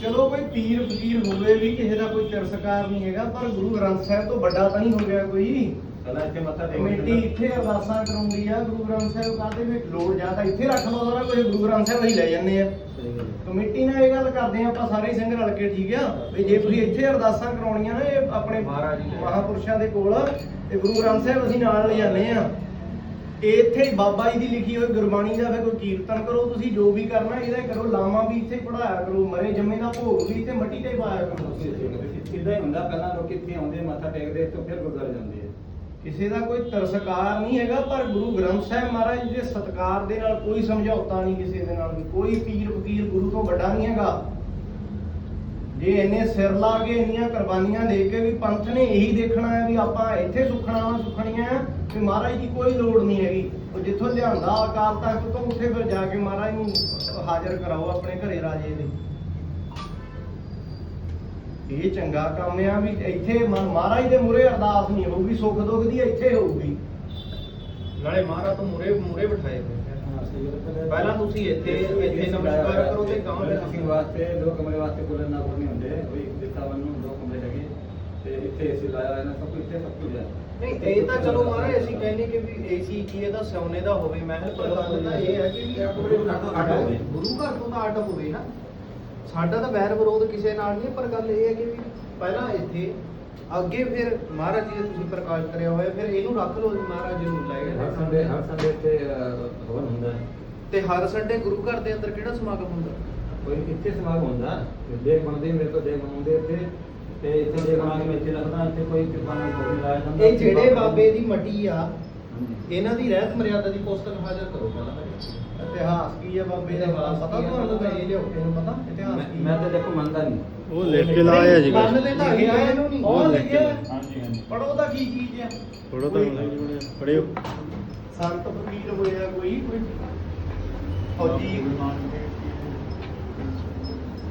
ਚਲੋ ਕੋਈ ਪੀਰ ਫਕੀਰ ਹੋਵੇ ਵੀ ਕਿਸੇ ਦਾ ਕੋਈ ਤਿਰਸਕਾਰ ਨਹੀਂ ਹੈਗਾ ਪਰ ਗੁਰੂ ਗ੍ਰੰਥ ਸਾਹਿਬ ਤੋਂ ਵੱਡਾ ਤਾਂ ਨਹੀਂ ਹੋ ਗਿਆ ਕੋਈ। ਪਹਿਲਾਂ ਇੱਥੇ ਮੱਥਾ ਟੇਕ ਕਮੇਟੀ ਇੱਥੇ ਅਰਦਾਸਾਂ ਕਰਾਉਂਦੀ ਆ ਗੁਰੂ ਗ੍ਰੰਥ ਸਾਹਿਬ ਕਾਹਦੇ ਵਿੱਚ ਲੋੜ ਜਾਂ ਤਾਂ ਇੱਥੇ ਰੱਖ ਲਓ ਸਾਰਾ ਕੁਝ ਗੁਰੂ ਗ੍ਰੰਥ ਸਾਹਿਬ ਅਸੀਂ ਲੈ ਜੰਨੇ ਆ। ਕਮੇਟੀ ਨਾਲ ਇਹ ਗੱਲ ਕਰਦੇ ਆ ਆਪਾਂ ਸਾਰੇ ਸਿੰਘ ਰਲ ਕੇ ਠੀਕ ਆ। ਵੀ ਜੇ ਤੁਸੀਂ ਇੱਥੇ ਅਰਦਾਸਾਂ ਕਰਾਉਣੀਆਂ ਨਾ ਇਹ ਆਪਣੇ ਮਹਾਰਾਜ। ਮਹਾਪੁਰਸ਼ਾਂ ਦੇ ਕੋਲ ਤੇ ਗੁਰੂ ਗ੍ਰੰਥ ਸਾਹਿਬ ਅਸੀਂ ਨਾਲ ਲੈ ਜਾਂਦੇ ਆ। ਇੱਥੇ ਹੀ ਬਾਬਾ ਜੀ ਦੀ ਲਿਖੀ ਹੋਈ ਗੁਰਬਾਣੀ ਦਾ ਫਿਰ ਕੋਈ ਕੀਰਤਨ ਕਰੋ ਤੁਸੀਂ ਜੋ ਵੀ ਕਰਨਾ ਇਹਦਾ ਹੀ ਕਰੋ ਲਾਵਾਂ ਵੀ ਇੱਥੇ ਪੜਾਇਆ ਕਰੋ ਮਰੇ ਜੰਮੇ ਦਾ ਭੋਗ ਵੀ ਇੱਥੇ ਮਿੱਟੀ ਤੇ ਪਾਇਆ ਕਰੋ। ਇਦਾਂ ਹੀ ਹੁੰਦਾ ਪਹਿਲਾਂ ਲੋਕ ਇੱਥੇ ਆਉਂਦੇ ਮੱਥਾ ਟੇਕਦੇ ਤੋਂ ਫਿਰ ਗੁਰਦੁਆਰੇ ਜਾਂਦੇ ਆ। ਕਿਸੇ ਦਾ ਕੋਈ ਤਰਸਕਾਰ ਨਹੀਂ ਹੈਗਾ ਪਰ ਗੁਰੂ ਗ੍ਰੰਥ ਸਾਹਿਬ ਮਹਾਰਾਜ ਜੀ ਦੇ ਸਤਕਾਰ ਦੇ ਨਾਲ ਕੋਈ ਸਮਝੌਤਾ ਨਹੀਂ ਕਿਸੇ ਦੇ ਨਾਲ ਕੋਈ ਪੀਰ ਫਕੀਰ ਗੁਰੂ ਤੋਂ ਵੱਡਾ ਨਹੀਂ ਹੈਗਾ। ਜੇ ਇੰਨੇ ਸਿਰ ਲਾ ਕੇ ਇੰਨੀਆਂ ਕੁਰਬਾਨੀਆਂ ਦੇ ਕੇ ਵੀ ਪੰਥ ਨੇ ਇਹੀ ਦੇਖਣਾ ਹੈ ਵੀ ਆਪਾਂ ਇੱਥੇ ਸੁਖਣਾ ਵਾ ਸੁਖਣੀਆਂ ਵੀ ਮਹਾਰਾਜ ਦੀ ਕੋਈ ਲੋੜ ਨਹੀਂ ਹੈਗੀ। ਉਹ ਜਿੱਥੋਂ ਲਿਆਂਦਾ ਅਕਾਲ ਤਖਤ ਤੋਂ, ਉੱਥੇ ਫਿਰ ਜਾ ਕੇ ਮਹਾਰਾਜ ਨੂੰ ਹਾਜ਼ਰ ਕਰਾਓ ਆਪਣੇ ਘਰੇ ਰਾਜੇ ਦੇ। ਇਹ ਚੰਗਾ ਕੰਮ ਆ ਵੀ ਇੱਥੇ ਮਹਾਰਾਜ ਦੇ ਮੂਰੇ ਅਰਦਾਸ ਨਹੀਂ ਹੋਊਗੀ, ਸੁੱਖ ਦੁੱਖ ਦੀ ਇੱਥੇ ਹੋਊਗੀ। ਨਾਲੇ ਮਹਾਰਾਜ ਤੋਂ ਮੂਰੇ ਮੂਰੇ ਬਿਠਾਏ ਹੋਏ। ਪਹਿਲਾਂ ਤੁਸੀਂ ਇੱਥੇ ਇੱਥੇ ਨਮਸਕਾਰ ਕਰੋ ਤੇ ਕਹਾਂ ਫਿਰ ਅਸੀਂ ਵਾਸਤੇ ਦੋ ਕਮਰੇ ਵਾਸਤੇ ਕੂਲਰ ਨਾ ਕੋਈ ਨਹੀਂ ਹੁੰਦੇ। ਕੋਈ ਦਿੱਤਾ ਵਨ ਨੂੰ ਦੋ ਕਮਰੇ ਹੈਗੇ। ਤੇ ਇੱਥੇ ਏਸੀ ਲਾਇਆ ਹੋਇਆ ਨਾ ਸਭ ਕੁਝ ਇੱਥੇ ਸਭ ਕੁਝ ਹੈ ਨਹੀਂ ਇਹ ਤਾਂ ਚਲੋ ਮਹਾਰਾਜ ਅਸੀਂ ਕਹਿੰਦੇ ਕਿ ਵੀ ਏਸੀ ਕੀ ਇਹਦਾ ਸੋਨੇ ਦਾ ਹੋਵੇ ਮਹਿਲ ਪਰ ਗੱਲ ਤਾਂ ਇਹ ਹੈ ਕਿ ਵੀ ਅੱਡ ਹੋਵੇ। ਗੁਰੂ ਘਰ ਤੋਂ ਤਾਂ ਅੱਡ ਹੋਵੇ ਨਾ। ਸਾਡਾ ਤਾਂ ਵੈਰ ਵਿਰੋਧ ਕਿਸੇ ਨਾਲ ਨਹੀਂ ਪਰ ਗੱਲ ਇਹ ਹੈ ਕਿ ਵੀ ਪਹਿਲਾਂ ਇੱਥੇ ਅੱਗੇ ਫਿਰ ਮਹਾਰਾਜ ਜੀ ਦਾ ਤੁਸੀਂ ਪ੍ਰਕਾਸ਼ ਕਰਿਆ ਹੋਇਆ ਫਿਰ ਇਹਨੂੰ ਰੱਖ ਲਓ ਮਹਾਰਾਜ ਜੀ ਨੂੰ ਹਰ ਸੰਡੇ ਹਰ ਸੰਡੇ ਇੱਥੇ ਅਹ, ਹਵਨ ਹੁੰਦਾ। ਹੈ ਤੇ ਹਰ ਸੰਡੇ ਗੁਰੂ ਘਰ ਦੇ ਅੰਦਰ ਕਿਹੜਾ ਸਮਾਗਮ ਹੁੰਦਾ? ਕੋਈ ਇੱਥੇ ਸਮਾਗਮ ਹੁੰਦਾ। ਤੇ ਦੇਖ ਬਣਦੇ ਮੇਰੇ ਕੋਲ ਦੇਖ ਬਣਾਉਂਦੇ ਇੱਥੇ। ਤੇ ਇੱਥੇ ਦੇਖ ਬਣਾ ਕੇ ਮੈਂ ਇੱਥੇ ਰੱਖਦਾ ਇੱਥੇ ਕੋਈ ਕਿਰਪਾਨ ਕੋਈ ਲਾਇਆ ਜਾਂਦਾ ਇਹ ਜਿਹੜੇ ਬਾਬੇ ਦੀ ਮੱਟੀ ਆ। ਇਹਨਾਂ ਦੀ ਰਹਿਤ ਮਰਿਆਦਾ ਦੀ ਪੁਸਤਕ ਹਾਜ਼ਰ ਕਰੋ ਪਹਿਲਾਂ ਇਤਿਹਾਸ ਕੀ ਹੈ ਬਾਬੇ ਦਾ? ਪਤਾ ਤੁਹਾਨੂੰ ਇਹ ਲਿਓ ਇਹਨੂੰ ਪਤਾ? ਇਤਿਹਾਸ ਮੈਂ- ਕੀ ਮੈਂ ਤਾਂ ਦੇਖੋ ਮੰਨਦਾ ਨਹੀਂ। ਉਹ ਲਿਖ ਕੇ ਲਾਇਆ ਜੀ ਮੰਨਦੇ ਤਾਂ ਹੈਗੇ ਆ ਇਹਨੂੰ ਨਹੀਂ। ਉਹ ਉਹ ਲਿਖ ਕੇ ਲਿਖਿਆ ਹਾਂਜੀ ਹਾਂਜੀ। ਪੜੋ ਦਾ ਕੀ ਚੀਜ਼ ਆ ਥੋੜਾ ਤਾਂ ਪੜਿਓ ਸੰਤ ਫਕੀਰ ਹੋਇਆ ਕੋਈ ਕੋਈ ਫੌਜੀ।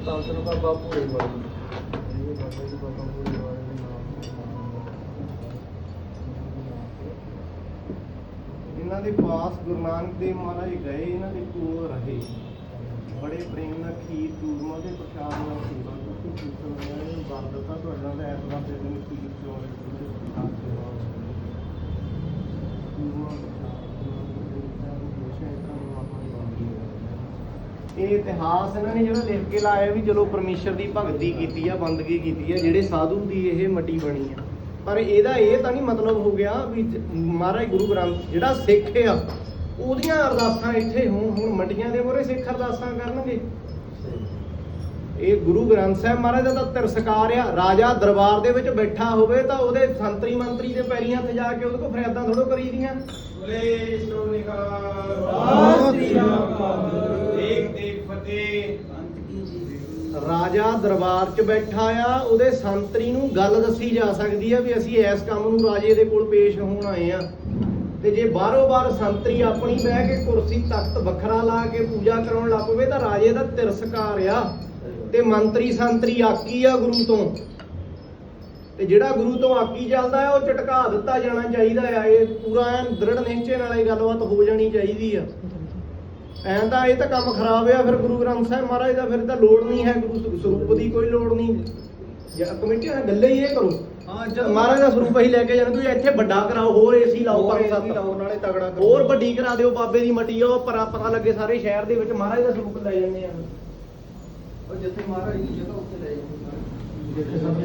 ਤਾਂ ਤੈਨੂੰ ਬਾਬਾ ਪੂਰੇ ਬਾਬਾ ਇਹਨਾਂ ਦੇ ਪਾਸ ਗੁਰੂ ਨਾਨਕ ਦੇਵ ਮਹਾਰਾਜ ਗਏ, ਇਹਨਾਂ ਦੇ ਕੋਲ ਰਹੇ। ਬੜੇ ਪ੍ਰੇਮ ਨਾਲ ਖੀਰ, ਚੂਰਮਾ ਦੇ ਪ੍ਰਸ਼ਾਦ ਨਾਲ ਸੇਵਾ ਕੀਤੀ ਕੀਰਤਨ ਹੋਇਆ ਇਹਨੂੰ ਵਰ ਦਿੱਤਾ ਤੁਹਾਡਾ ਦਾ ਐਤਵਾਰ ਦੇ ਦਿਨ ਖੀਰ ਚੌਲ ਇਹ ਇਤਿਹਾਸ ਇਹਨਾਂ ਨੇ ਜਿਹੜਾ ਲਿਖ ਕੇ ਲਾਇਆ ਵੀ ਚਲੋ ਪਰਮੇਸ਼ਰ ਦੀ ਭਗਤੀ ਕੀਤੀ ਆ, ਬੰਦਗੀ ਕੀਤੀ ਆ, ਜਿਹੜੇ ਸਾਧੂ ਦੀ ਇਹ ਮਟੀ ਬਣੀ ਆ। ਪਰ ਇਹਦਾ ਇਹ ਤਾਂ ਨਹੀਂ ਮਤਲਬ ਹੋ ਗਿਆ ਵੀ ਜ- ਮਹਾਰਾਜ ਗੁਰੂ ਗ੍ਰੰਥ ਜਿਹੜਾ ਸਿੱਖ ਆ, ਉਹਦੀਆਂ ਅਰਦਾਸਾਂ ਇੱਥੇ ਹੋਣ, ਹੁਣ ਮੰਡੀਆਂ ਦੇ ਮੋਰੇ ਸਿੱਖ ਅਰਦਾਸਾਂ ਕਰਨਗੇ। ਇਹ ਗੁਰੂ ਗ੍ਰੰਥ ਸਾਹਿਬ ਮਹਾਰਾਜ ਦਾ ਤਾਂ ਤਿਰਸਕਾਰ ਆ, ਰਾਜਾ ਦਰਬਾਰ ਦੇ ਵਿੱਚ ਬੈਠਾ ਹੋਵੇ ਤਾਂ ਉਹਦੇ ਸੰਤਰੀ ਮੰਤਰੀ ਦੇ ਪੈਰੀਂ ਹੱਥ ਜਾ ਕੇ ਉਹਦੇ ਕੋਲ ਫਰਿਆਦਾਂ ਥੋੜੋ ਕਰੀਦੀਆਂ। ਬੋਲੇ, ਸ਼੍ਰੋਮਣੀ ਰਾਜਾ ਦਰਬਾਰ 'ਚ ਬੈਠਾ ਆ, ਉਹਦੇ ਸੰਤਰੀ ਨੂੰ ਗੱਲ ਦੱਸੀ ਜਾ ਸਕਦੀ ਆ ਵੀ ਅਸੀਂ ਇਸ ਕੰਮ ਨੂੰ ਰਾਜੇ ਦੇ ਕੋਲ ਪੇਸ਼ ਹੋਣ ਆਏ ਆ। ਤੇ ਜੇ ਬਾਹਰੋਂ ਬਾਹਰ ਸੰਤਰੀ ਆਪਣੀ ਬਹਿ ਕੇ ਕੁਰਸੀ ਤਖਤ ਵੱਖਰਾ ਲਾ ਕੇ ਪੂਜਾ ਕਰਾਉਣ ਲੱਗ ਪਵੇ ਤਾਂ ਰਾਜੇ ਦਾ ਤਿਰਸਕਾਰ ਆ। ਤੇ ਮੰਤਰੀ ਸੰਤਰੀ ਆਕੀ ਆ ਗੁਰੂ ਤੋਂ। ਤੇ ਜਿਹੜਾ ਗੁਰੂ ਤੋਂ ਆਕੀ ਚੱਲਦਾ ਆ, ਉਹ ਚਟਕਾ ਦਿੱਤਾ ਜਾਣਾ ਚਾਹੀਦਾ ਆ। ਇਹ ਪੂਰਾ ਐਨ ਦ੍ਰਿੜ ਨਿਸ਼ਚੇ ਨਾਲ ਇਹ ਗੱਲਬਾਤ ਹੋ ਜਾਣੀ ਚਾਹੀਦੀ ਆ। ਐਂ ਤਾਂ ਇਹ ਤਾਂ ਕੰਮ ਖਰਾਬ ਆ ਫਿਰ ਗੁਰੂ ਗ੍ਰੰਥ ਸਾਹਿਬ ਮਹਾਰਾਜ ਦਾ ਫਿਰ ਤਾਂ ਲੋੜ ਨਹੀਂ ਹੈ ਗੁਰੂ ਸਰ- ਸਰੂਪ ਦੀ ਕੋਈ ਲੋੜ ਨਹੀਂ। ਜਾਂ ਕਮੇਟੀ ਨਾਲ ਗੱਲੇ ਹੀ ਇਹ ਕਰੋ। ਹਾਂ ਮਹਾਰਾਜ ਦਾ ਸਰੂਪ ਅਸੀਂ ਲੈ ਕੇ ਜਾਣਾ ਤੁਸੀਂ ਇੱਥੇ ਵੱਡਾ ਕਰਾਓ ਹੋਰ ਏਸੀ ਲਾਓ ਪੰਜ ਸੱਤ ਲਾਓ, ਨਾਲੇ ਤਗੜਾ ਕਰੋ। ਹੋਰ ਵੱਡੀ ਕਰਾ ਦਿਓ ਬਾਬੇ ਦੀ ਮੱਟੀ ਉਹ ਪਰਾ ਪਤਾ ਲੱਗੇ ਸਾਰੇ ਸ਼ਹਿਰ ਦੇ ਵਿੱਚ ਮਹਾਰਾਜ ਦਾ ਸਰੂਪ ਲੈ ਜਾਂਦੇ ਆ। ਉਹ ਜਿੱਥੇ ਮਹਾਰਾਜ ਦੀ ਜਗ੍ਹਾ ਉੱਥੇ ਲੈ ਜਾਓ ਜਿੱਥੇ ਸਭ